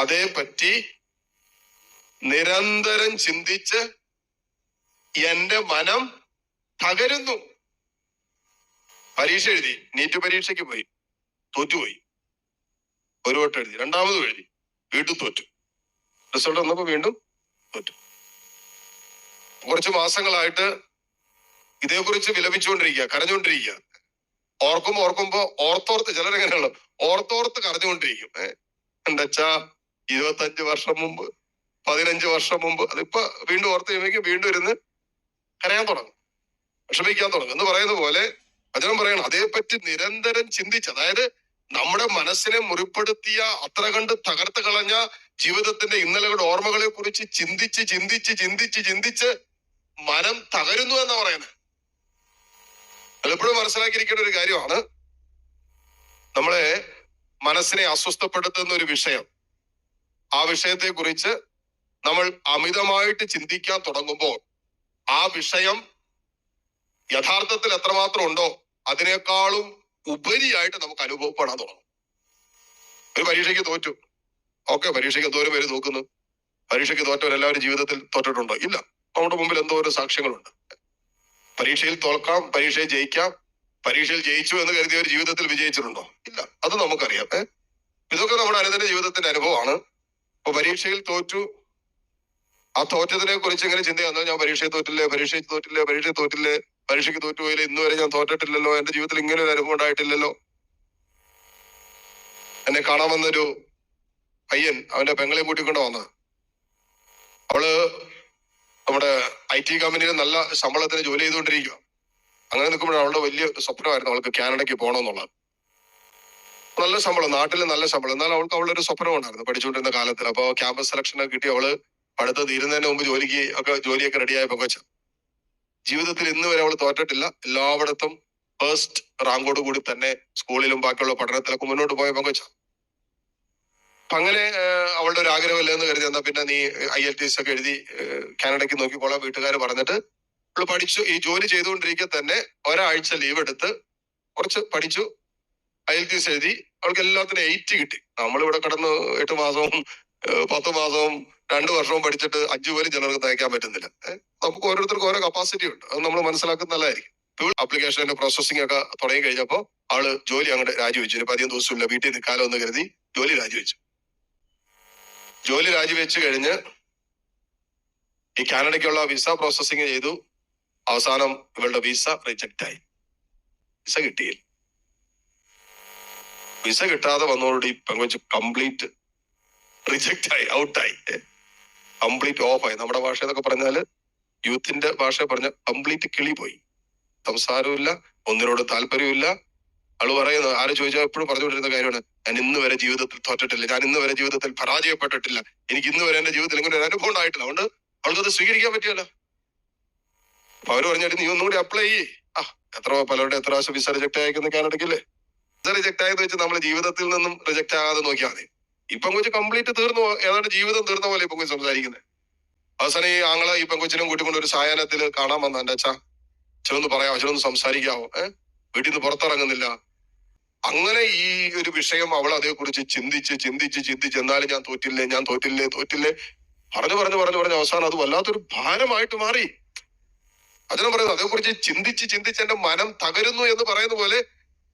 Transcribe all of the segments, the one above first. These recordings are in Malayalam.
അതേപ്പറ്റി നിരന്തരം ചിന്തിച്ച് എന്റെ മനം തകരുന്നു. പരീക്ഷ എഴുതി നീറ്റ് പരീക്ഷയ്ക്ക് പോയി. തോറ്റുപോയി. ഒരു വട്ടം എഴുതി രണ്ടാമതും എഴുതി. വീണ്ടും തോറ്റു. റിസൾട്ട് വന്നപ്പോ വീണ്ടും തോറ്റു. കുറച്ച് മാസങ്ങളായിട്ട് ഇതേക്കുറിച്ച് വിലപിച്ചുകൊണ്ടിരിക്കുക കരഞ്ഞുകൊണ്ടിരിക്കുക. ഓർക്കുമ്പോ ഓർക്കുമ്പോ ഓർത്തോർത്ത് ചിലരെങ്ങനെയാണ് ഓർത്തോർത്ത് കരഞ്ഞുകൊണ്ടിരിക്കും. ഏഹ് എന്റെ അച്ഛാ ഇരുപത്തഞ്ച് വർഷം മുമ്പ് പതിനഞ്ച് വർഷം മുമ്പ് അതിപ്പോ വീണ്ടും ഓർത്ത് കഴിയുമ്പോൾ വീണ്ടും ഇരുന്ന് കരയാൻ തുടങ്ങും. വിഷമിക്കാൻ തുടങ്ങും. എന്ന് പറയുന്ന പോലെ വചനം പറയണം. അതേപ്പറ്റി നിരന്തരം ചിന്തിച്ച് അതായത് നമ്മുടെ മനസ്സിനെ മുറിപ്പെടുത്തിയ അത്ര കണ്ട് തകർത്ത് കളഞ്ഞ ജീവിതത്തിന്റെ ഇന്നലകളുടെ ഓർമ്മകളെ കുറിച്ച് ചിന്തിച്ച് ചിന്തിച്ച് ചിന്തിച്ച് ചിന്തിച്ച് മനം തകരുന്നു എന്നാ പറയുന്നത്. പലപ്പോഴും മനസ്സിലാക്കിയിരിക്കേണ്ട ഒരു കാര്യമാണ്. നമ്മളെ മനസ്സിനെ അസ്വസ്ഥപ്പെടുത്തുന്ന ഒരു വിഷയം. ആ വിഷയത്തെ കുറിച്ച് നമ്മൾ അമിതമായിട്ട് ചിന്തിക്കാൻ തുടങ്ങുമ്പോൾ ആ വിഷയം യഥാർത്ഥത്തിൽ എത്രമാത്രം ഉണ്ടോ അതിനേക്കാളും ഉപരിയായിട്ട് നമുക്ക് അനുഭവപ്പെടാൻ തുടങ്ങും. ഒരു പരീക്ഷയ്ക്ക് തോറ്റു. ഓക്കെ പരീക്ഷയ്ക്ക് എന്തോരം പേര് തോക്കുന്നു. പരീക്ഷയ്ക്ക് തോറ്റവരെല്ലാവരും ജീവിതത്തിൽ തോറ്റിട്ടുണ്ടോ? ഇല്ല. നമ്മുടെ മുമ്പിൽ എന്തോ ഒരു സാക്ഷ്യങ്ങളുണ്ട്. പരീക്ഷയിൽ തോൽക്കാം പരീക്ഷയിൽ ജയിക്കാം പരീക്ഷയിൽ ജയിച്ചു എന്ന് കരുതിയവർ ജീവിതത്തിൽ വിജയിച്ചിട്ടുണ്ടോ? ഇല്ല. അത് നമുക്കറിയാം. ഇതൊക്കെ നമ്മുടെ അനുദിന ജീവിതത്തിന്റെ അനുഭവമാണ്. ഇപ്പൊ പരീക്ഷയിൽ തോറ്റു. ആ തോറ്റതിനെ കുറിച്ച് ഇങ്ങനെ ചിന്ത വന്നാൽ ഞാൻ പരീക്ഷയെ തോറ്റില്ലേ പരീക്ഷയ്ക്ക് തോറ്റില്ലേ പരീക്ഷയ്ക്ക് തോറ്റില്ലേ പരീക്ഷയ്ക്ക് തോറ്റുപോയില്ല ഇന്ന് വരെ ഞാൻ തോറ്റിട്ടില്ലല്ലോ എന്റെ ജീവിതത്തിൽ ഇങ്ങനെ ഒരു അനുഭവം ഉണ്ടായിട്ടില്ലല്ലോ. എന്നെ കാണാൻ വന്നൊരു പയ്യൻ അവന്റെ പെങ്ങളെ കൂട്ടിക്കൊണ്ട് വന്ന അവൾ നമ്മുടെ ഐ ടി കമ്പനിയിൽ നല്ല ശമ്പളത്തിന് ജോലി ചെയ്തുകൊണ്ടിരിക്കുക അങ്ങനെ നിൽക്കുമ്പോഴാണ് അവളുടെ വലിയ സ്വപ്നമായിരുന്നു അവൾക്ക് കാനഡയ്ക്ക് പോകണമെന്നുള്ളത്. നല്ല ശമ്പളം നാട്ടിൽ നല്ല ശമ്പളം. എന്നാൽ അവൾക്ക് അവളുടെ ഒരു സ്വപ്നം ഉണ്ടായിരുന്നു പഠിച്ചുകൊണ്ടിരുന്ന കാലത്തിൽ അപ്പൊ ക്യാമ്പസ് സെലക്ഷൻ ഒക്കെ കിട്ടി അവൾ പഠിത്തം തീരുന്നതിന് മുമ്പ് ജോലിക്ക് ഒക്കെ ജോലിയൊക്കെ റെഡിയായ പെങ്കൊച്ച ജീവിതത്തിൽ ഇന്ന് വരെ അവൾ തോറ്റിട്ടില്ല. എല്ലായിടത്തും ഫസ്റ്റ് റാങ്കോട് കൂടി തന്നെ സ്കൂളിലും ബാക്കിയുള്ള പഠനത്തിലൊക്കെ മുന്നോട്ട് പോയ പങ്കുവച്ച അങ്ങനെ അവളുടെ ഒരു ആഗ്രഹമില്ല എന്ന് കരുതി എന്നാ പിന്നെ നീ ഐ എൽ ടി എസ് ഒക്കെ എഴുതി കാനഡയ്ക്ക് നോക്കിക്കോളാം വീട്ടുകാർ പറഞ്ഞിട്ട് അവൾ പഠിച്ചു. ഈ ജോലി ചെയ്തുകൊണ്ടിരിക്കെ തന്നെ ഒരാഴ്ച ലീവ് എടുത്ത് കുറച്ച് പഠിച്ചു. ഐ എൽ ടി എസ് എഴുതി. അവൾക്ക് എല്ലാത്തിനും എയ്റ്റ് കിട്ടി. നമ്മളിവിടെ കിടന്ന് എട്ട് മാസവും പത്ത് മാസവും രണ്ടു വർഷവും പഠിച്ചിട്ട് അഞ്ചു പോലും ചിലർക്ക് തയ്ക്കാൻ പറ്റുന്നില്ല. നമുക്ക് ഓരോരുത്തർക്കും ഓരോ കപ്പാസിറ്റി ഉണ്ട്. അത് നമ്മൾ മനസ്സിലാക്കുന്ന നല്ലതായിരിക്കും. ആപ്ലിക്കേഷന്റെ പ്രോസസ്സിംഗ് ഒക്കെ തുടങ്ങി കഴിഞ്ഞപ്പോൾ ആൾ ജോലി അങ്ങോട്ട് രാജിവെച്ചു. ഇനി അധികം ദിവസമില്ല വീട്ടിൽ നിൽക്കാലോ എന്ന് കരുതി ജോലി രാജിവെച്ചു. ജോലി രാജിവെച്ചു കഴിഞ്ഞ് ഈ കാനഡയ്ക്കുള്ള വിസ പ്രോസസ്സിംഗ് ചെയ്തു. അവസാനം ഇവളുടെ വിസ റിജക്റ്റ് ആയി. വിസ കിട്ടിയില്ല. വിസ കിട്ടാതെ വന്നവരോട് ഈ പെങ്കൊച്ച് കംപ്ലീറ്റ് റിജക്റ്റ് ആയി ഔട്ടായി കംപ്ലീറ്റ് ഓഫ് ആയി. നമ്മുടെ ഭാഷ എന്നൊക്കെ പറഞ്ഞാൽ യൂത്തിന്റെ ഭാഷ പറഞ്ഞ കംപ്ലീറ്റ് കിളി പോയി. സംസാരമില്ല ഒന്നിനോട് താല്പര്യമില്ല ആൾ പറയുന്നത് ആര് ചോദിച്ചാൽ എപ്പോഴും പറഞ്ഞുകൊണ്ടിരുന്ന കാര്യമാണ് ഞാൻ ഇന്ന് വരെ ജീവിതത്തിൽ തോറ്റിട്ടില്ല ഞാൻ ഇന്ന് വരെ ജീവിതത്തിൽ പരാജയപ്പെട്ടിട്ടില്ല. എനിക്ക് ഇന്ന് വരെ എന്റെ ജീവിതത്തിൽ ഇങ്ങനെ ഒരു അനുഭവം ഉണ്ടായിട്ടില്ല. അതുകൊണ്ട് അവൾക്കത് സ്വീകരിക്കാൻ പറ്റിയല്ല. അപ്പൊ അവർ പറഞ്ഞാൽ നീ ഒന്നും കൂടി അപ്ലൈ ചെയ്യേ. ആ എത്ര പലരുടെ എത്ര പ്രാവശ്യം വിസ റിജക്ട് അയക്കുന്ന കാനഡയ്ക്കല്ലേ റിജക്ട് ആയെന്ന് വെച്ച് നമ്മൾ ജീവിതത്തിൽ നിന്നും റിജക്ട് ആകാതെ നോക്കിയാൽ മതി. ഇപ്പൊ കൊച്ചു കംപ്ലീറ്റ് തീർന്നു ഏതാണ്ട് ജീവിതം തീർന്ന പോലെ ഇപ്പൊ കൊച്ചു സംസാരിക്കുന്നത് അവസാനം ഈ ആങ്ങളെ ഈ പെങ്കൊച്ചിനും കൂട്ടിക്കൊണ്ട് ഒരു സായാഹ്നത്തിൽ കാണാൻ വന്ന എന്റെ അച്ഛാ. ചിലൊന്ന് പറയാമോ ചിലൊന്ന് സംസാരിക്കാവോ? ഏഹ് വീട്ടിൽ നിന്ന് പുറത്തിറങ്ങുന്നില്ല. അങ്ങനെ ഈ ഒരു വിഷയം അവൾ അതേക്കുറിച്ച് ചിന്തിച്ച് ചിന്തിച്ച് ചിന്തിച്ച് എന്നാലും ഞാൻ തോറ്റില്ലേ ഞാൻ തോറ്റില്ലേ തോറ്റില്ലേ? പറഞ്ഞു പറഞ്ഞു പറഞ്ഞു പറഞ്ഞു അവസാനം അത് വല്ലാത്തൊരു ഭാരമായിട്ട് മാറി. അതിനും പറയുന്നത് അതേക്കുറിച്ച് ചിന്തിച്ച് ചിന്തിച്ച് എന്റെ മനം തകരുന്നു എന്ന് പറയുന്ന പോലെ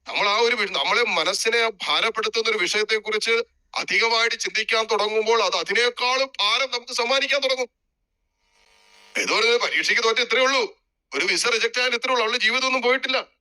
നമ്മൾ ആ ഒരു നമ്മളെ മനസ്സിനെ ഭാരപ്പെടുത്തുന്ന ഒരു വിഷയത്തെ കുറിച്ച് അധികമായിട്ട് ചിന്തിക്കാൻ തുടങ്ങുമ്പോൾ അത് അതിനേക്കാളും ഭാരം നമുക്ക് സമ്മാനിക്കാൻ തുടങ്ങും. ഏതോ ഒരു പരീക്ഷയ്ക്ക് തോറ്റ ഇത്രേ ഉള്ളൂ. ഒരു വിസ റിജക്ട് ആയാലും ഇത്രേ ഉള്ളൂ. അവളുടെ ജീവിതമൊന്നും പോയിട്ടില്ല.